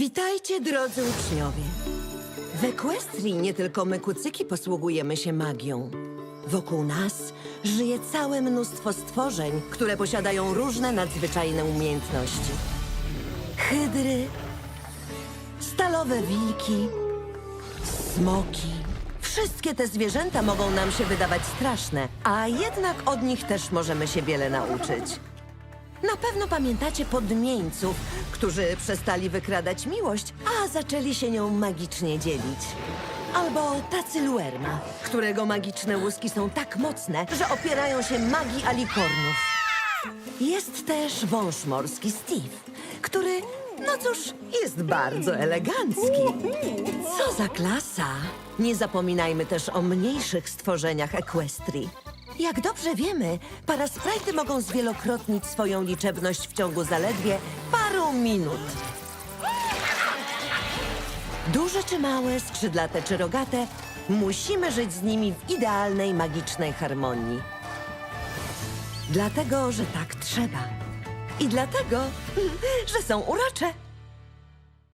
Witajcie, drodzy uczniowie. W Equestrii nie tylko my kucyki posługujemy się magią. Wokół nas żyje całe mnóstwo stworzeń, które posiadają różne nadzwyczajne umiejętności. Hydry, stalowe wilki, smoki. Wszystkie te zwierzęta mogą nam się wydawać straszne, a jednak od nich też możemy się wiele nauczyć. Na pewno pamiętacie podmieńców, którzy przestali wykradać miłość, a zaczęli się nią magicznie dzielić. Albo tacy Luerma, którego magiczne łuski są tak mocne, że opierają się magii alikornów. Jest też wąż morski Steve, który, no cóż, jest bardzo elegancki. Co za klasa! Nie zapominajmy też o mniejszych stworzeniach Equestrii. Jak dobrze wiemy, parasprajty mogą zwielokrotnić swoją liczebność w ciągu zaledwie paru minut. Duże czy małe, skrzydlate czy rogate, musimy żyć z nimi w idealnej, magicznej harmonii. Dlatego, że tak trzeba. I dlatego, że są urocze.